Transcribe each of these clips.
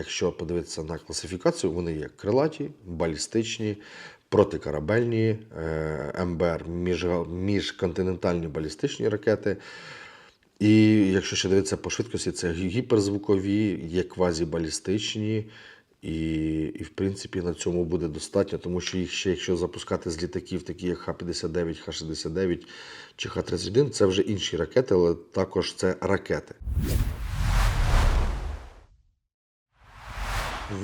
Якщо подивитися на класифікацію, вони є крилаті, балістичні, протикорабельні, е, МБР, міжконтинентальні балістичні ракети. І якщо ще дивитися по швидкості, це гіперзвукові, є квазібалістичні. І, і в принципі на цьому буде достатньо, тому що їх ще, якщо запускати з літаків, такі як Х-59, Х-69 чи Х-31, це вже інші ракети, але також це ракети.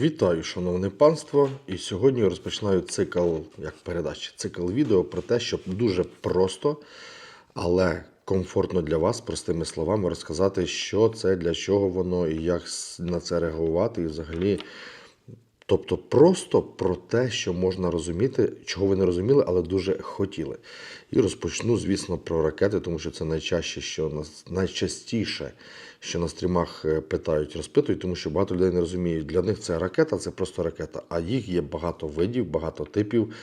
Вітаю, шановне панство! І сьогодні я розпочинаю цикл як передачі, цикл відео про те, щоб дуже просто, але комфортно для вас, простими словами, розказати, що це, для чого воно і як на це реагувати, і взагалі. Тобто просто про те, що можна розуміти, чого ви не розуміли, але дуже хотіли. І розпочну, звісно, про ракети, тому що це найчаще, що нас найчастіше, що на стрімах е, питають, розпитують, тому що багато людей не розуміють. Для них це ракета, це просто ракета. А їх є багато видів, багато типів.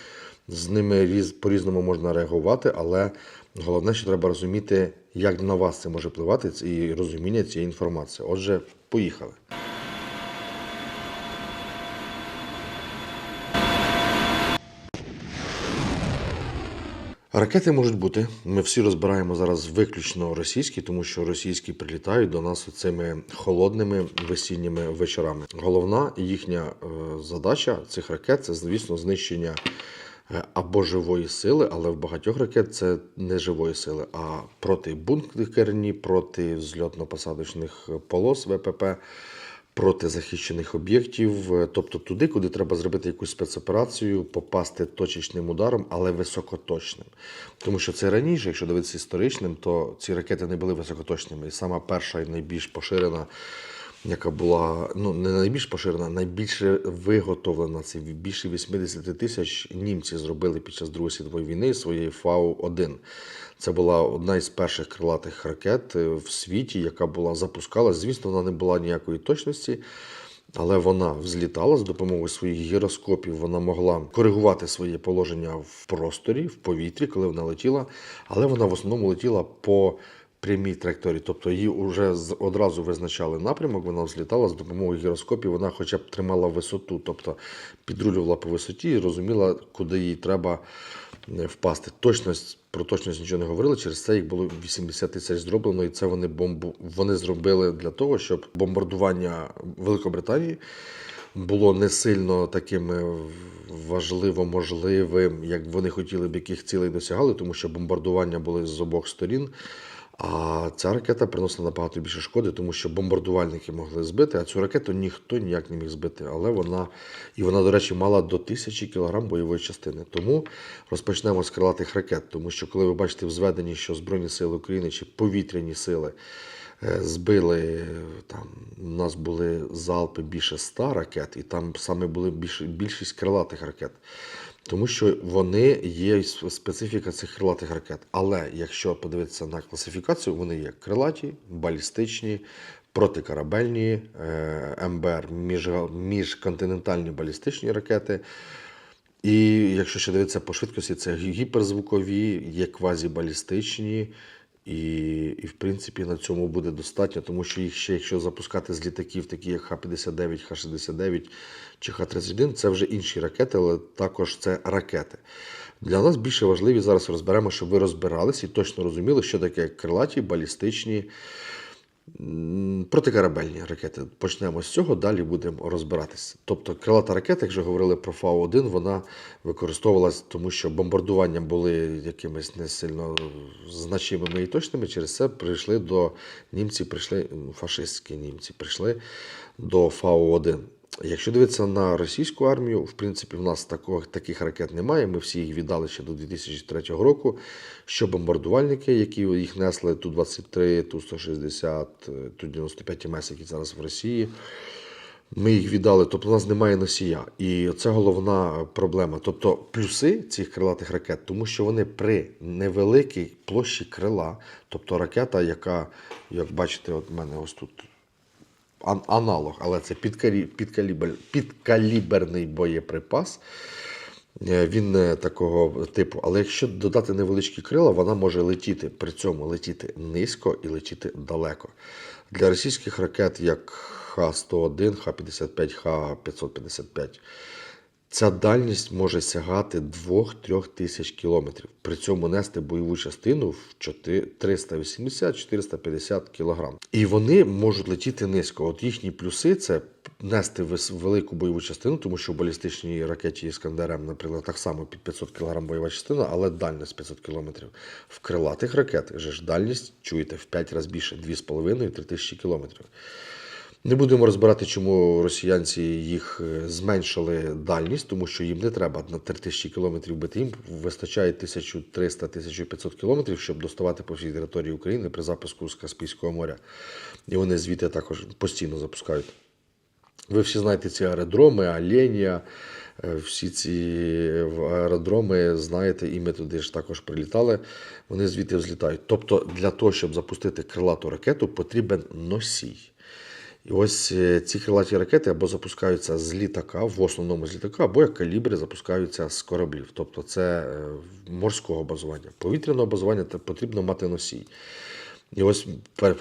З ними різ, по-різному можна реагувати, але головне, що треба розуміти, як на вас це може впливати, і розуміння цієї інформації. Отже, поїхали. Ракети можуть бути. Ми всі розбираємо зараз виключно російські, тому що російські прилітають до нас цими холодними весінніми вечорами. Головна їхня е, задача цих ракет це, звісно, знищення е, або живої сили, але в багатьох ракет це не живої сили, а протибункерні, проти взльотно-посадочних полос ВПП проти захищених об'єктів, е, тобто туди, куди треба зробити якусь спецоперацію, попасти точечним ударом, але високоточним. Тому що це раніше, якщо дивитися історичним, то ці ракети не були високоточними. І сама перша і найбільш поширена, яка була ну не найбільш поширена, найбільше виготовлена. Це більше 80 тисяч німці зробили під час Другої світової війни своєї Фау-1. Це була одна із перших крилатих ракет е, в світі, яка була запускалась. Звісно, вона не була ніякої точності, але вона взлітала з допомогою своїх гіроскопів. Вона могла коригувати своє положення в просторі, в повітрі, коли вона летіла, але вона в основному летіла по прямій траєкторії. Тобто її вже одразу визначали напрямок, вона взлітала з допомогою гіроскопів, вона хоча б тримала висоту, тобто підрулювала по висоті і розуміла, куди їй треба е, впасти. Точність про точність нічого не говорили. Через це їх було 80 тисяч зроблено, і це вони бомбу вони зробили для того, щоб бомбардування Великобританії було не сильно таким е, важливо можливим, як вони хотіли б, яких цілей досягали, тому що бомбардування були з обох сторін. А ця ракета приносила набагато більше шкоди, тому що бомбардувальники могли збити, а цю ракету ніхто ніяк не міг збити. Але вона, і вона, до речі, мала до тисячі кілограм бойової частини. Тому розпочнемо з крилатих ракет. Тому що, коли ви бачите в зведенні, що Збройні сили України чи повітряні сили е, збили там, у нас були залпи більше 100 ракет, і там саме були більш, більшість крилатих ракет. Тому що вони є специфіка цих крилатих ракет. Але якщо подивитися на класифікацію, вони є крилаті, балістичні, протикорабельні, е, МБР, міжконтинентальні балістичні ракети. І якщо ще дивитися по швидкості, це гіперзвукові, є квазібалістичні. І, і в принципі на цьому буде достатньо, тому що їх ще, якщо запускати з літаків, такі як Х-59, Х-69 чи Х-31, це вже інші ракети, але також це ракети. Для нас більше важливі зараз розберемо, щоб ви розбирались і точно розуміли, що таке крилаті, балістичні, протикорабельні ракети. Почнемо з цього, далі будемо розбиратися. Тобто крилата ракета, як вже говорили про Фау-1, вона використовувалась, тому що бомбардування були якимись не сильно значимими і точними. Через це прийшли до німці, прийшли ну, фашистські німці, прийшли до Фау-1. Якщо дивитися на російську армію, в принципі, в нас такого, таких ракет немає. Ми всі їх віддали ще до 2003 року. Що бомбардувальники, які їх несли Ту-23, Ту-160, Ту-95 МС, які зараз в Росії. Ми їх віддали, тобто у нас немає носія. І це головна проблема. Тобто плюси цих крилатих ракет, тому що вони при невеликій площі крила, тобто ракета, яка, як бачите, от в мене ось тут аналог, але це підкалі- підкаліберний боєприпас. Е, Він е, такого типу. Але якщо додати невеличкі крила, вона може летіти при цьому летіти низько і летіти далеко. Для російських ракет, як Х-101, Х-55, Х-555. Ця дальність може сягати 2-3 тисяч кілометрів. При цьому нести бойову частину в 380-450 кілограм. І вони можуть летіти низько. От їхні плюси це нести велику бойову частину, тому що в балістичній ракеті Іскандер М, наприклад, так само під 500 кг бойова частина, але дальність 500 км. В крилатих ракетах же ж дальність, чуєте, в 5 разів більше 2,5-3 тисячі кілометрів. Не будемо розбирати, чому росіянці їх е, зменшили дальність, тому що їм не треба на 3000 кілометрів бити. Їм вистачає 1300-1500 кілометрів, щоб доставати по всій території України при запуску з Каспійського моря. І вони звідти також постійно запускають. Ви всі знаєте ці аеродроми, Оленя, е, всі ці аеродроми знаєте, і ми туди ж також прилітали. Вони звідти взлітають. Тобто, для того, щоб запустити крилату ракету, потрібен носій. І ось е, ці крилаті ракети або запускаються з літака, в основному з літака, або як калібри запускаються з кораблів. Тобто це е, морського базування. Повітряного базування потрібно мати носій. І ось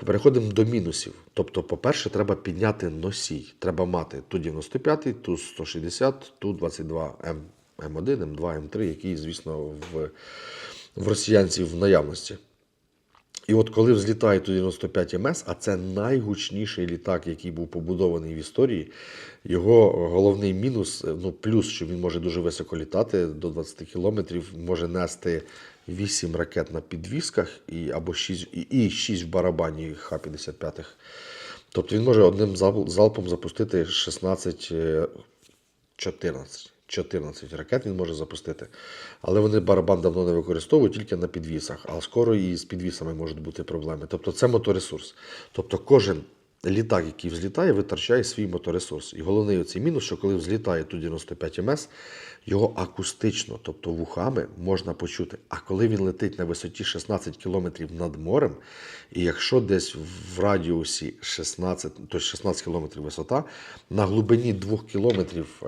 переходимо до мінусів. Тобто, по-перше, треба підняти носій. Треба мати Ту-95, Ту-160, Ту-22 М, М1, М2, М3, які, звісно, в, в росіянців в наявності. І от коли взлітає Ту-95 МС, а це найгучніший літак, який був побудований в історії, його головний мінус, е, ну плюс, що він може дуже високо літати до 20 кілометрів, може нести 8 ракет на підвісках і, або 6, і, і 6 в барабані Х-55. Тобто він може одним залпом запустити 16 е, 14. 14 ракет він може запустити. Але вони барабан давно не використовують тільки на підвісах. А скоро і з підвісами можуть бути проблеми. Тобто це моторесурс. Тобто кожен літак, який взлітає, витрачає свій моторесурс. І головний оцей мінус, що коли взлітає Ту-95 МС, його акустично, тобто вухами, можна почути. А коли він летить на висоті 16 км над морем, і якщо десь в радіусі 16, тобто 16 км висота, на глибині 2 км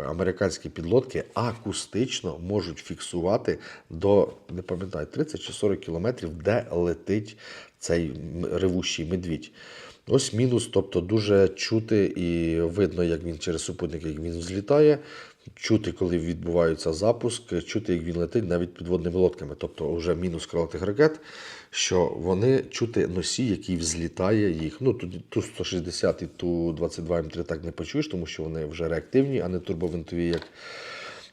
американські підлодки акустично можуть фіксувати до, не пам'ятаю, 30 чи 40 км, де летить цей ревущий медвідь. Ось мінус, тобто дуже чути і видно, як він через супутник, як він взлітає, чути, коли відбувається запуск, чути, як він летить навіть підводними лодками. Тобто вже мінус крилатих ракет, що вони чути носій, який взлітає їх. Ну, ту 160 і ту 22 М3 так не почуєш, тому що вони вже реактивні, а не турбовинтові, як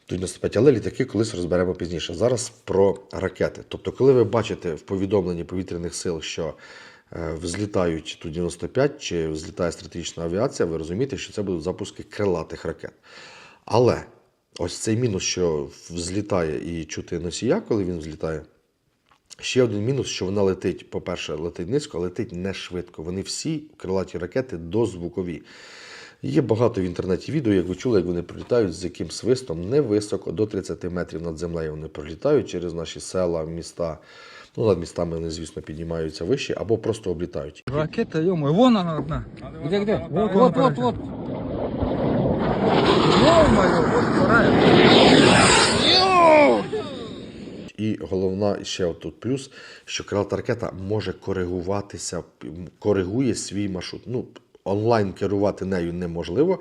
Ту-95, але літаки колись розберемо пізніше. Зараз про ракети. Тобто, коли ви бачите в повідомленні повітряних сил, що е, взлітають Ту-95 чи взлітає стратегічна авіація, ви розумієте, що це будуть запуски крилатих ракет. Але ось цей мінус, що взлітає і чути носія, коли він взлітає. Ще один мінус, що вона летить, по-перше, летить низько, а летить не швидко. Вони всі крилаті ракети дозвукові. Є багато в інтернеті відео, як ви чули, як вони прилітають з яким свистом невисоко, до 30 метрів над землею вони пролітають через наші села, міста. Ну, над містами вони, звісно, піднімаються вище або просто облітають. Ракета, ё вон она одна. Где, где? Вот, вот, вот, вот. Ё-моё, вот вторая. І головна ще тут плюс, що крилата ракета може коригуватися, м, коригує свій маршрут. Ну, онлайн керувати нею неможливо,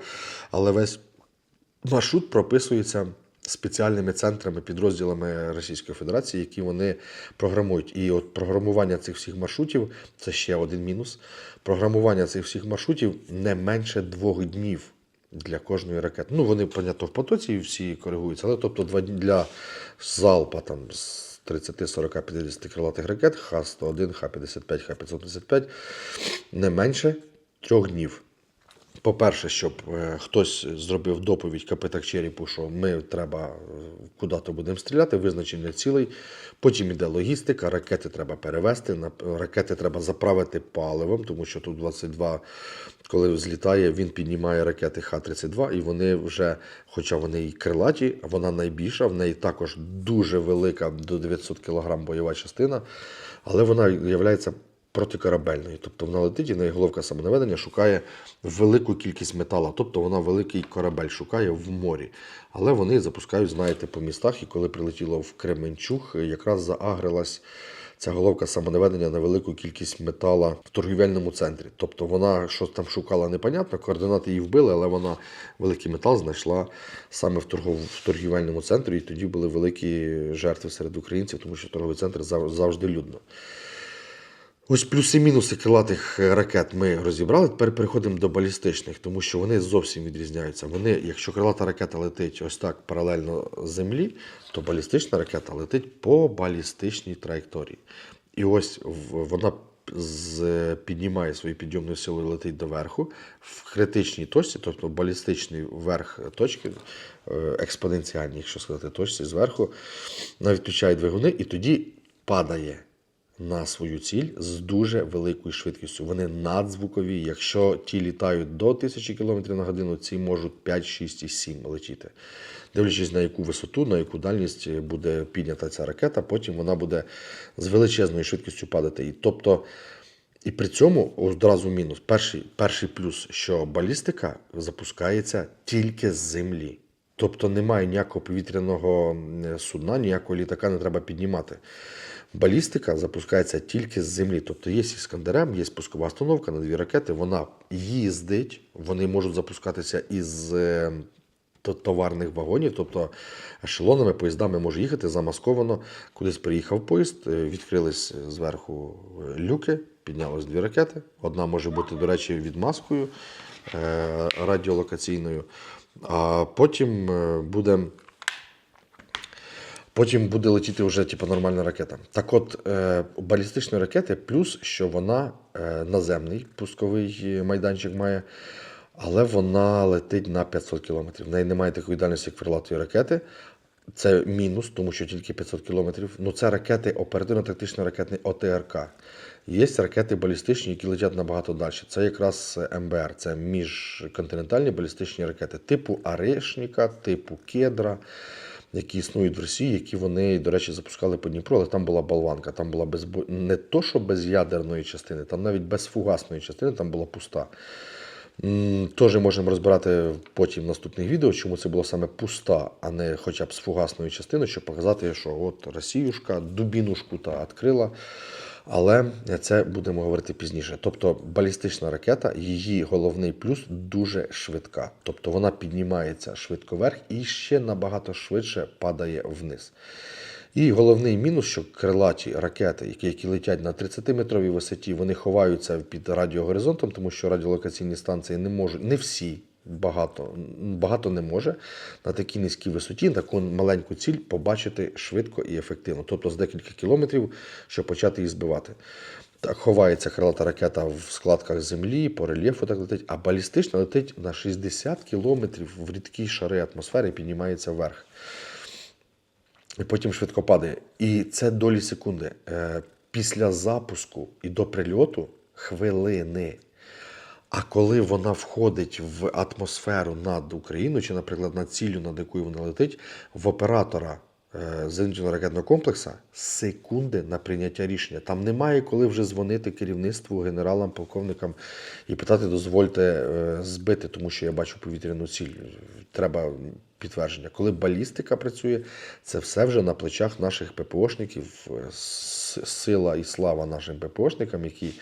але весь маршрут прописується спеціальними центрами, підрозділами Російської Федерації, які вони програмують. І от програмування цих всіх маршрутів це ще один мінус. Програмування цих всіх маршрутів не менше двох днів для кожної ракети. Ну, вони, понятно, в потоці всі коригуються, але тобто два дні для залпа там з 30, 40, 50 крилатих ракет, Х-101, Х-55, Х-555 не менше трьох днів. По-перше, щоб е, хтось зробив доповідь Капитак Черепу, що ми треба е, куди-то будемо стріляти, визначення цілей. Потім іде логістика, ракети треба перевести, ракети треба заправити паливом, тому що тут 22, коли злітає, він піднімає ракети Х-32, і вони вже, хоча вони і крилаті, вона найбільша, в неї також дуже велика, до 900 кг бойова частина, але вона є протикорабельною. Тобто вона летить і неї головка самонаведення шукає велику кількість металу. Тобто вона великий корабель шукає в морі. Але вони запускають, знаєте, по містах. І коли прилетіло в Кременчуг, якраз заагрилась ця головка самонаведення на велику кількість метала в торгівельному центрі. Тобто вона щось там шукала непонятно, координати її вбили, але вона великий метал знайшла саме в, торгов... в торгівельному центрі, і тоді були великі жертви серед українців, тому що торговий центр завжди людно. Ось плюси-мінуси крилатих е, ракет ми розібрали. Тепер переходимо до балістичних, тому що вони зовсім відрізняються. Вони, якщо крилата ракета летить ось так паралельно землі, то балістична ракета летить по балістичній траєкторії. І ось вона піднімає свою підйомну силу і летить доверху в критичній точці, тобто балістичний верх точки, е, експоненціальній, якщо сказати, точці зверху, вона відключає двигуни і тоді падає на свою ціль з дуже великою швидкістю. Вони надзвукові. Якщо ті літають до 1000 км на годину, ці можуть 5, 6 і 7 летіти. Дивлячись на яку висоту, на яку дальність буде піднята ця ракета, потім вона буде з величезною швидкістю падати. І тобто, і при цьому одразу мінус. Перший, перший плюс, що балістика запускається тільки з землі. Тобто немає ніякого повітряного судна, ніякого літака не треба піднімати. Балістика запускається тільки з землі. Тобто є іскандерем, є пускова установка на дві ракети, вона їздить, вони можуть запускатися із е, товарних вагонів, тобто ешелонами, поїздами може їхати замасковано. Кудись приїхав поїзд, е, відкрились зверху е, люки, піднялось дві ракети. Одна може бути, до речі, відмазкою радіолокаційною, а потім буде. Потім буде летіти вже типу, нормальна ракета. Так от, е, балістичної ракети плюс, що вона е, наземний пусковий майданчик має, але вона летить на 500 км. В неї немає такої дальності, як крилатої ракети. Це мінус, тому що тільки 500 кілометрів. Ну, це ракети оперативно-тактичний ракетний ОТРК. Є ракети балістичні, які летять набагато далі. Це якраз МБР, це міжконтинентальні балістичні ракети, типу Арешніка, типу Кедра, які існують в Росії, які вони, до речі, запускали по Дніпру, але там була болванка, там була без не то, що без ядерної частини, там навіть без фугасної частини, там була пуста. Теж можемо розбирати потім в наступних відео, чому це було саме пуста, а не хоча б з фугасною частиною, щоб показати, що от Росіюшка дубінушку та відкрила. Але це будемо говорити пізніше. Тобто балістична ракета, її головний плюс дуже швидка. Тобто вона піднімається швидко вверх і ще набагато швидше падає вниз. І головний мінус, що крилаті ракети, які, які летять на 30-метровій висоті, вони ховаються під радіогоризонтом, тому що радіолокаційні станції не можуть, не всі, багато, багато не може на такій низькій висоті таку маленьку ціль побачити швидко і ефективно, тобто з декілька кілометрів, щоб почати її збивати. Так ховається крилата ракета в складках землі, по рельєфу так летить, а балістична летить на 60 кілометрів в рідкі шари атмосфери і піднімається вверх і потім швидко падає. І це долі секунди. Е, Після запуску і до прильоту хвилини. А коли вона входить в атмосферу над Україною, чи, наприклад, над ціллю, над якою вона летить, в оператора е, зенітно ракетного комплексу секунди на прийняття рішення. Там немає коли вже дзвонити керівництву, генералам, полковникам і питати, дозвольте е, збити, тому що я бачу повітряну ціль. Треба підтвердження. Коли балістика працює, це все вже на плечах наших ППОшників. Сила і слава нашим ППОшникам, які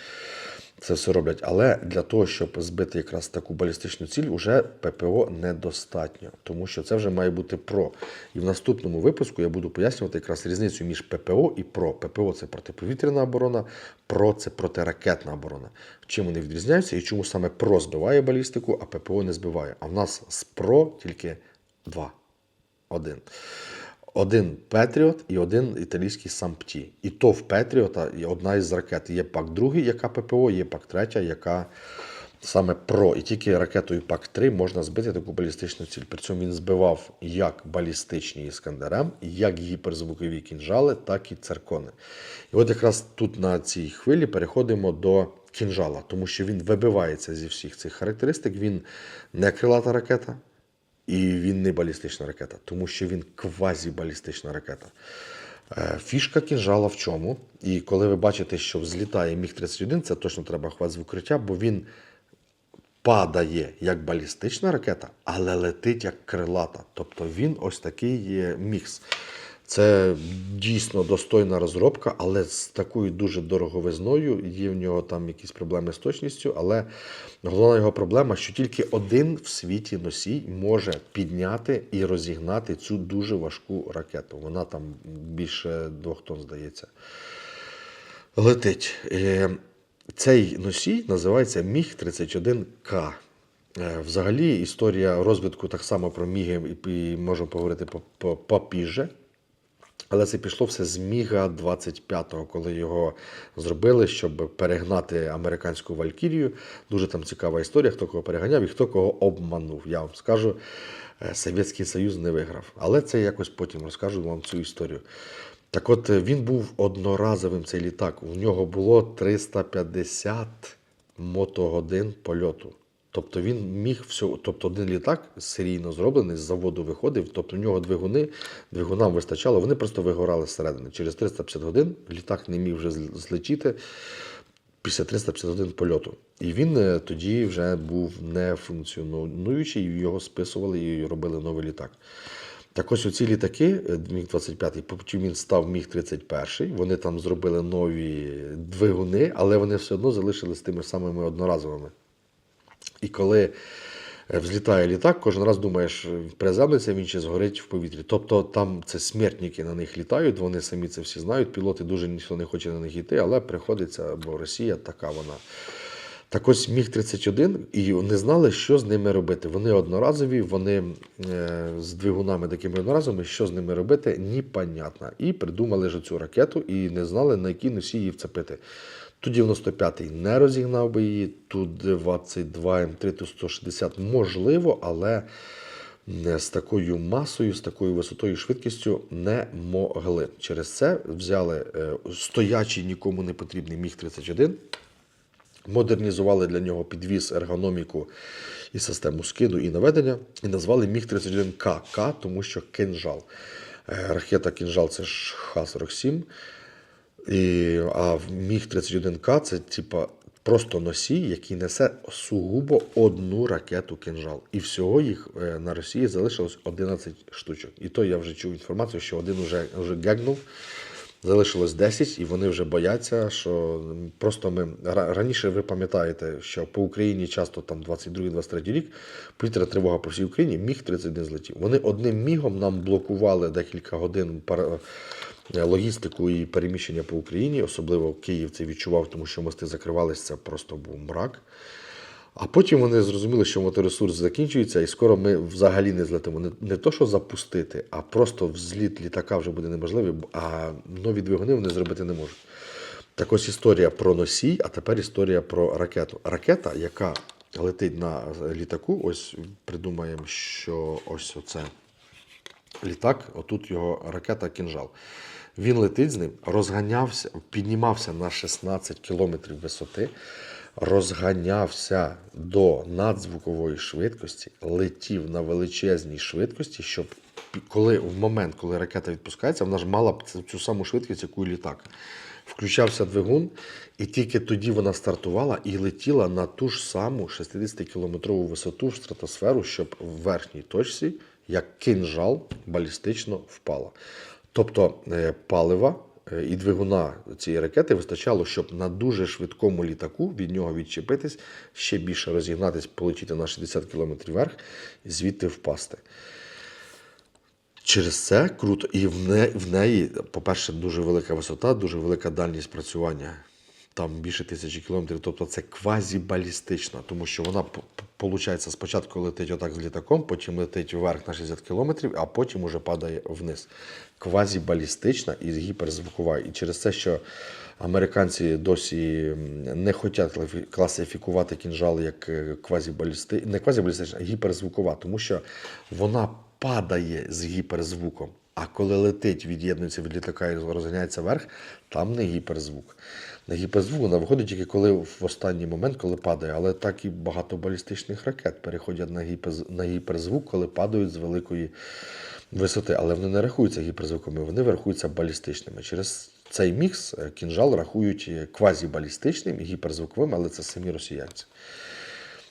це все роблять. Але для того, щоб збити якраз таку балістичну ціль, уже ППО недостатньо, тому що це вже має бути ПРО. І в наступному випуску я буду пояснювати якраз різницю між ППО і ПРО. ППО це протиповітряна оборона, ПРО це протиракетна оборона. Чим вони відрізняються і чому саме ПРО збиває балістику, а ППО не збиває. А в нас з ПРО тільки два. Один. Один Петріот і один італійський Сампті. І то в Петріота є одна із ракет. Є пак другий, яка ППО, є пак третя, яка саме ПРО. І тільки ракетою пак 3 можна збити таку балістичну ціль. При цьому він збивав як балістичні іскандерем, як гіперзвукові кінжали, так і циркони. І от якраз тут на цій хвилі переходимо до кінжала, тому що він вибивається зі всіх цих характеристик. Він не крилата ракета, і він не балістична ракета, тому що він квазібалістична ракета. Е, Фішка кінжала в чому? І коли ви бачите, що взлітає Міг-31, це точно треба хват з укриття, бо він падає як балістична ракета, але летить як крилата. Тобто він ось такий мікс. Це дійсно достойна розробка, але з такою дуже дороговизною. Є в нього там якісь проблеми з точністю, але головна його проблема, що тільки один в світі носій може підняти і розігнати цю дуже важку ракету. Вона там більше двох тонн, здається. Летить. Е, Цей носій називається Міг-31К. Е, Взагалі, історія розвитку так само про Міги і- можемо поговорити по- по- попізже. Але це пішло все з Міга 25-го, коли його зробили, щоб перегнати американську Валькірію. Дуже там цікава історія, хто кого переганяв і хто кого обманув. Я вам скажу, е, Совєтський Союз не виграв. Але це якось потім розкажу вам цю історію. Так от е, він був одноразовим цей літак. У нього було 350 мотогодин польоту. Тобто він міг всього, тобто один літак серійно зроблений, з заводу виходив, тобто в нього двигуни, двигунам вистачало, вони просто вигорали зсередини. Через 350 годин літак не міг вже зл- злетіти після 350 годин польоту. І він е, тоді вже був не функціонуючий, його списували і робили новий літак. Так ось оці літаки, е, Міг-25, потім він став Міг-31, вони там зробили нові двигуни, але вони все одно залишились тими самими одноразовими. І коли е, взлітає літак, кожен раз думаєш, приземлиться він чи згорить в повітрі. Тобто там це смертники на них літають, вони самі це всі знають. Пілоти дуже ніхто не хоче на них йти, але приходиться, бо Росія така вона. Так ось Міг-31, і не знали, що з ними робити. Вони одноразові, вони е, з двигунами такими одноразовими, що з ними робити, непонятно. І придумали ж цю ракету і не знали, на які носії її вцепити. Ту-95 не розігнав би її, Ту-22 М3, Ту-160 можливо, але не з такою масою, з такою висотою швидкістю не могли. Через це взяли е, стоячий нікому не потрібний Міг-31, модернізували для нього підвіз, ергономіку і систему скиду і наведення, і назвали Міг-31К, К, тому що кинжал. Е, Ракета кинжал це ж Х-47. І, а в Міг-31К це типа просто носій, який несе сугубо одну ракету кинжал. І всього їх е, на Росії залишилось 11 штучок. І то я вже чув інформацію, що один вже, вже гегнув. Залишилось 10, і вони вже бояться, що просто ми раніше ви пам'ятаєте, що по Україні часто там 22-23 рік повітряна тривога по всій Україні міг 31 злетів. Вони одним мігом нам блокували декілька годин логістику і переміщення по Україні, особливо Київ це відчував, тому що мости закривалися, це просто був мрак. А потім вони зрозуміли, що моторесурс закінчується, і скоро ми взагалі не злетимо. Не, не то, що запустити, а просто взліт літака вже буде неможливий, а нові двигуни вони зробити не можуть. Так ось історія про носій, а тепер історія про ракету. Ракета, яка летить на літаку, ось придумаємо, що ось оце літак, отут його ракета кінжал. Він летить з ним, розганявся, піднімався на 16 кілометрів висоти, розганявся до надзвукової швидкості, летів на величезній швидкості, щоб коли в момент, коли ракета відпускається, вона ж мала б цю саму швидкість, яку і літак. Включався двигун, і тільки тоді вона стартувала і летіла на ту ж саму 60-кілометрову висоту в стратосферу, щоб в верхній точці, як кинжал, балістично впала. Тобто е, палива е, і двигуна цієї ракети вистачало, щоб на дуже швидкому літаку від нього відчепитись, ще більше розігнатись, полетіти на 60 км вверх і звідти впасти. Через це круто. І в неї, по-перше, дуже велика висота, дуже велика дальність працювання. Там більше тисячі кілометрів. Тобто це квазібалістична, тому що вона, виходить, спочатку летить отак з літаком, потім летить вверх на 60 кілометрів, а потім уже падає вниз. Квазібалістична і гіперзвукова. І через це, що американці досі не хочуть класифікувати кінжал як е, квазібалісти... не квазібалістична, а гіперзвукова, тому що вона падає з гіперзвуком. А коли летить, від'єднується від літака і розганяється вверх, там не гіперзвук. На гіперзвук вона виходить тільки коли в останній момент, коли падає. Але так і багато балістичних ракет переходять на, гіперз... на гіперзвук, коли падають з великої висоти. Але вони не рахуються гіперзвуками, вони рахуються балістичними. Через цей мікс е, кінжал рахують е, квазібалістичним і гіперзвуковим, але це самі росіянці.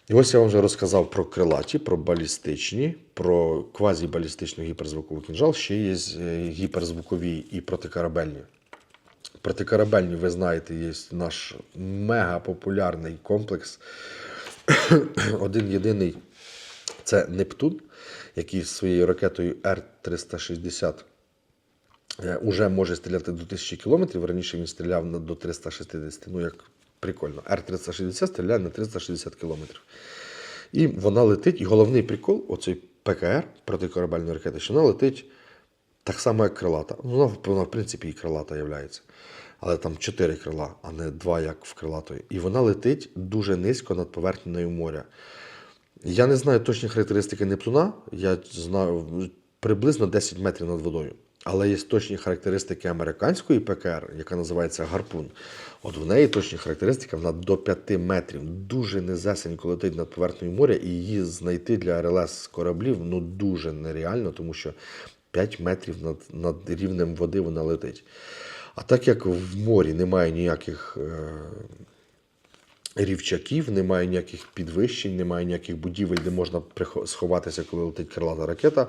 І ось я вам вже розказав про крилаті, про балістичні, про квазібалістичну гіперзвукову кінжал, ще є е, гіперзвукові і протикорабельні. Протикорабельні, ви знаєте, є наш мегапопулярний комплекс. Один єдиний це Нептун, який своєю ракетою Р-360 е, уже може стріляти до 1000 кілометрів. Раніше він стріляв до 360. Ну, як прикольно. Р-360 стріляє на 360 кілометрів. І вона летить, і головний прикол, оцей ПКР протикорабельної ракети, що вона летить так само, як крилата. Ну, Вона, в принципі, і крилата являється. Але там чотири крила, а не два, як в крилатої. І вона летить дуже низько над поверхнею моря. Я не знаю точні характеристики Нептуна, я знаю приблизно 10 метрів над водою. Але є точні характеристики американської ПКР, яка називається гарпун. От в неї точні характеристики вона до 5 метрів. Дуже низесенько летить над поверхнею моря, і її знайти для РЛС кораблів ну дуже нереально, тому що 5 метрів над, над рівнем води вона летить. А так як в морі немає ніяких. Е- рівчаків, немає ніяких підвищень, немає ніяких будівель, де можна сховатися, коли летить крилата ракета.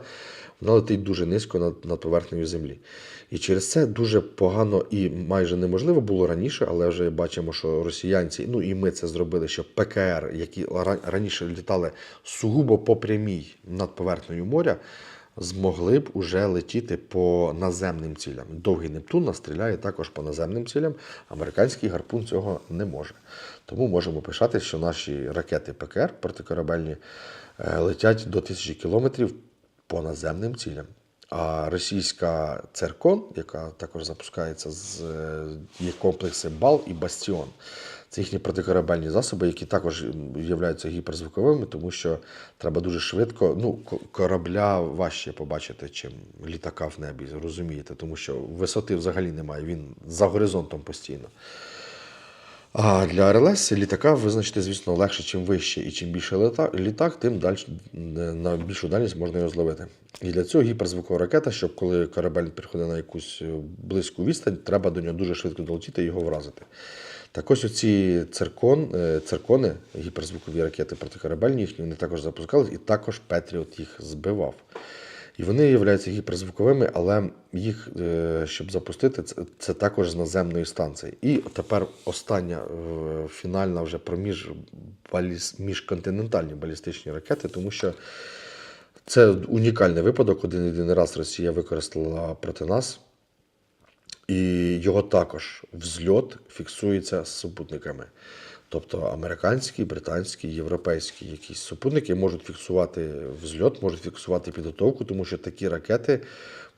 Вона летить дуже низько над, над поверхнею землі. І через це дуже погано і майже неможливо було раніше, але вже бачимо, що росіянці, ну і ми це зробили, що ПКР, які раніше літали сугубо по прямій над поверхнею моря, змогли б уже летіти по наземним цілям. Довгий Нептун стріляє також по наземним цілям. Американський гарпун цього не може. Тому можемо пишати, що наші ракети ПКР протикорабельні е, летять до тисячі кілометрів по наземним цілям. А російська церкон, яка також запускається з е, є комплекси Бал і Бастіон. Це їхні протикорабельні засоби, які також являються гіперзвуковими, тому що треба дуже швидко. Ну, корабля важче побачити, чим літака в небі, розумієте, тому що висоти взагалі немає, він за горизонтом постійно. А для РЛС літака визначити, звісно, легше, чим вище і чим більше літак, тим далі на більшу дальність можна його зловити. І для цього гіперзвукова ракета, щоб коли корабель приходить на якусь е, близьку відстань, треба до нього дуже швидко долетіти і його вразити. Так ось оці циркон, е, циркони, гіперзвукові ракети протикорабельні, їхні вони також запускали, і також Петріот їх збивав. І вони являються гіперзвуковими, але їх, е, щоб запустити, це, це також з наземної станції. І тепер остання е, фінальна вже про між, баліс, міжконтинентальні балістичні ракети, тому що це унікальний випадок. Один єдиний раз Росія використала проти нас. І його також взльот фіксується з супутниками. Тобто американські, британські, європейські якісь супутники можуть фіксувати взльот, можуть фіксувати підготовку, тому що такі ракети,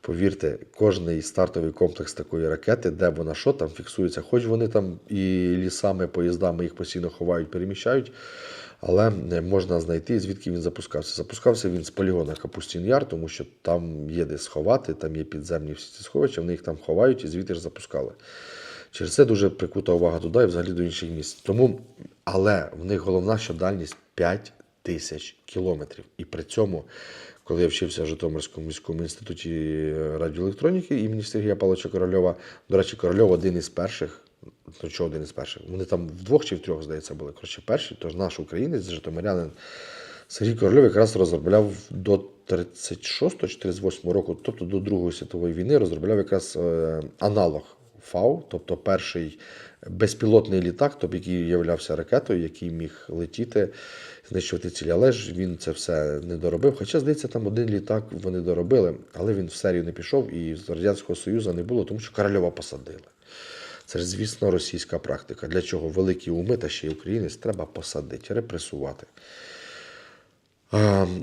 повірте, кожний стартовий комплекс такої ракети, де вона що там фіксується, хоч вони там і лісами, поїздами їх постійно ховають, переміщають. Але не можна знайти, звідки він запускався. Запускався він з полігона Капустін Яр, тому що там є де сховати, там є підземні всі ці сховища, вони їх там ховають і звідти ж запускали. Через це дуже прикута увага туди і взагалі до інших місць. Тому, але в них головна, що дальність 5 тисяч кілометрів. І при цьому, коли я вчився в Житомирському міському інституті радіоелектроніки імені Сергія Павловича Корольова, до речі, Корольов один із перших. Ну, чого один із перших? Вони там вдвох чи втрьох, здається, були. Коротше, перші, тож наш українець, Житомирянин Сергій Корольов якраз розробляв до 36 чи 38 року, тобто до Другої світової війни, розробляв якраз е, аналог ФАУ, тобто перший безпілотний літак, тобто який являвся ракетою, який міг летіти, знищувати цілі. Але ж він це все не доробив. Хоча, здається, там один літак вони доробили, але він в серію не пішов і з Радянського Союзу не було, тому що Корольова посадили. Це ж, звісно, російська практика. Для чого великі уми та ще й українець треба посадити, репресувати.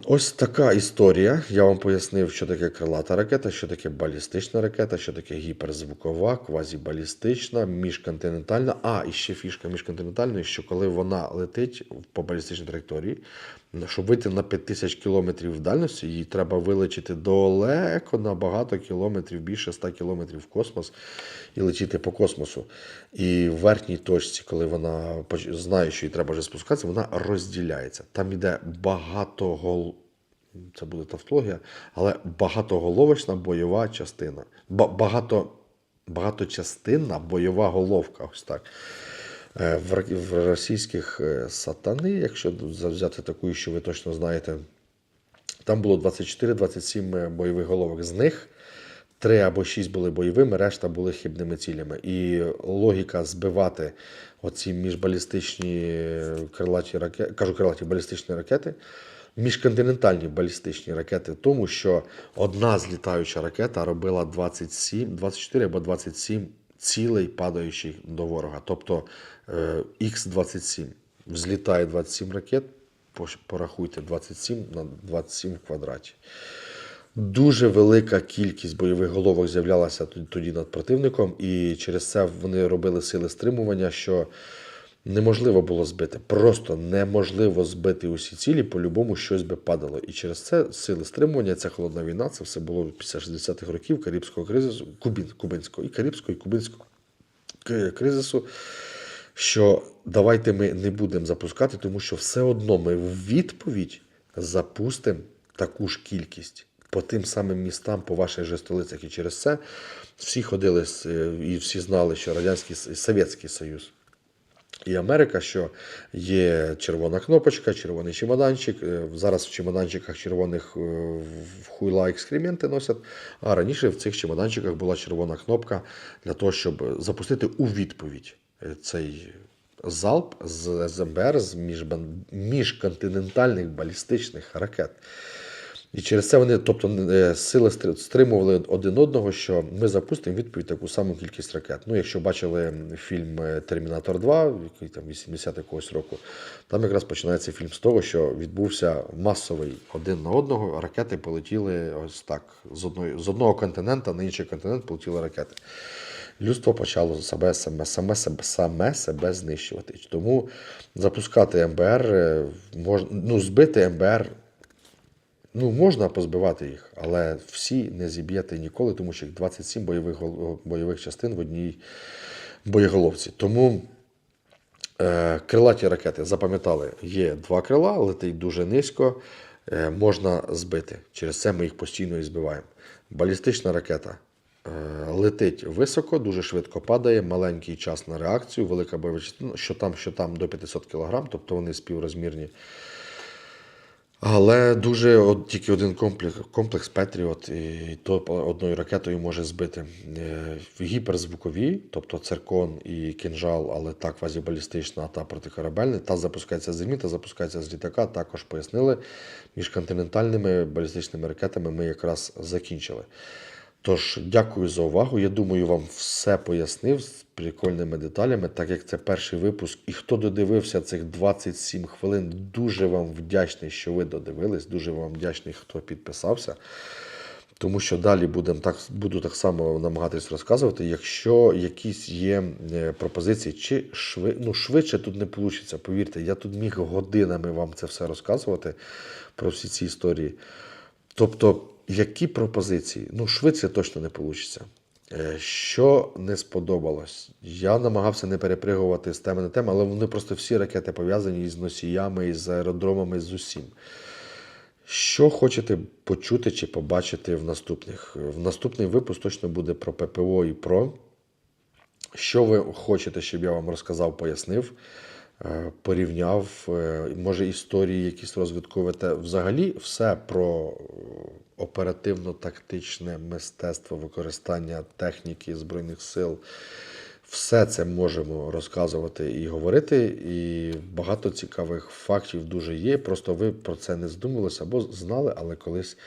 Ось така історія. Я вам пояснив, що таке крилата ракета, що таке балістична ракета, що таке гіперзвукова, квазібалістична, міжконтинентальна. А, і ще фішка міжконтинентальної, що коли вона летить по балістичній траєкторії, щоб вийти на 5000 кілометрів в дальності, її треба вилетіти далеко на багато кілометрів, більше 100 кілометрів в космос і летіти по космосу. І в верхній точці, коли вона знає, що їй треба вже спускатися, вона розділяється. Там іде багато гол. Це буде тавтологія, але багатоголовочна бойова частина. Ба- Багато, багаточастинна бойова головка. Ось так. Е, В, російських е, сатани, якщо взяти таку, що ви точно знаєте, там було 24-27 бойових головок. З них 3 або 6 були бойовими, решта були хибними цілями. І логіка збивати оці міжбалістичні крилаті ракети, кажу крилаті балістичні ракети, міжконтинентальні балістичні ракети, тому, що одна злітаюча ракета робила 27, 24 або 27 цілей падаючих до ворога. Тобто е, Х-27. Взлітає 27 ракет, порахуйте 27 на 27 в квадраті. Дуже велика кількість бойових головок з'являлася тоді над противником, і через це вони робили сили стримування, що неможливо було збити. Просто неможливо збити усі цілі, по-любому щось би падало. І через це сили стримування, ця холодна війна, це все було після 60-х років Карибського кризису, Кубін, Кубинського і Карибського, і Кубинського кризису. Що давайте ми не будемо запускати, тому що все одно ми в відповідь запустимо таку ж кількість по тим самим містам, по ваших же столицях. І через це всі ходили е, і всі знали, що Радянський С- Совєтський Союз і Америка, що є червона кнопочка, червоний чемоданчик. Е, Зараз в чемоданчиках червоних е, в хуйла екскременти носять. А раніше в цих чемоданчиках була червона кнопка для того, щоб запустити у відповідь е, цей залп з СМБР, з міжконтинентальних балістичних ракет. І через це вони, тобто, е, сили стри- стримували один одного, що ми запустимо відповідь таку саму кількість ракет. Ну, якщо бачили фільм е, Термінатор 2, який там 80 якогось року, там якраз починається фільм з того, що відбувся масовий один на одного, ракети полетіли ось так. З, одної, з одного континента на інший континент полетіли ракети. Людство почало себе, саме, саме, себе, саме себе знищувати. Тому запускати МБР, е, мож, ну, збити МБР Ну, можна позбивати їх, але всі не зіб'єте ніколи, тому що їх 27 бойових, бойових частин в одній боєголовці. Тому е, крилаті ракети запам'ятали, є два крила, летить дуже низько, е, можна збити. Через це ми їх постійно і збиваємо. Балістична ракета е, летить високо, дуже швидко падає, маленький час на реакцію, велика бойова частина, що там, що там до 500 кг, тобто вони співрозмірні. Але дуже от, тільки один комплекс, комплекс Петріот, і то одною ракетою може збити. Е, Гіперзвукові, тобто циркон і кінжал, але та квазібалістична, та протикорабельна, та запускається з землі, та запускається з літака. Також пояснили. Між континентальними балістичними ракетами ми якраз закінчили. Тож, дякую за увагу. Я думаю, вам все пояснив з прикольними деталями, так як це перший випуск. І хто додивився цих 27 хвилин, дуже вам вдячний, що ви додивились. Дуже вам вдячний, хто підписався. Тому що далі будем так, буду так само намагатись розказувати. Якщо якісь є е, пропозиції, чи шви, ну, швидше тут не вийде, повірте, я тут міг годинами вам це все розказувати про всі ці історії. Тобто, які пропозиції? Ну, швидше точно не вийде. Що не сподобалось? Я намагався не перепригувати з теми на тему, але вони просто всі ракети пов'язані із носіями, із аеродромами, з усім. Що хочете почути чи побачити в наступних? В наступний випуск точно буде про ППО і про. Що ви хочете, щоб я вам розказав, пояснив, порівняв, е, може історії якісь розвиткові. Та взагалі все про е, оперативно-тактичне мистецтво використання техніки Збройних сил. Все це можемо розказувати і говорити, і багато цікавих фактів дуже є. Просто ви про це не здумалися або знали, але колись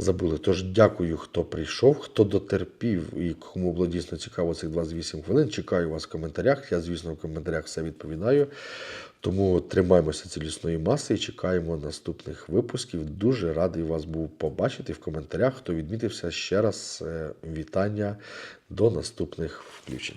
забули. Тож дякую, хто прийшов, хто дотерпів і кому було дійсно цікаво цих 28 хвилин. Чекаю вас в коментарях. Я, звісно, в коментарях все відповідаю. Тому тримаємося цілісної маси і чекаємо наступних випусків. Дуже радий вас був побачити в коментарях. Хто відмітився ще раз е, вітання до наступних включень.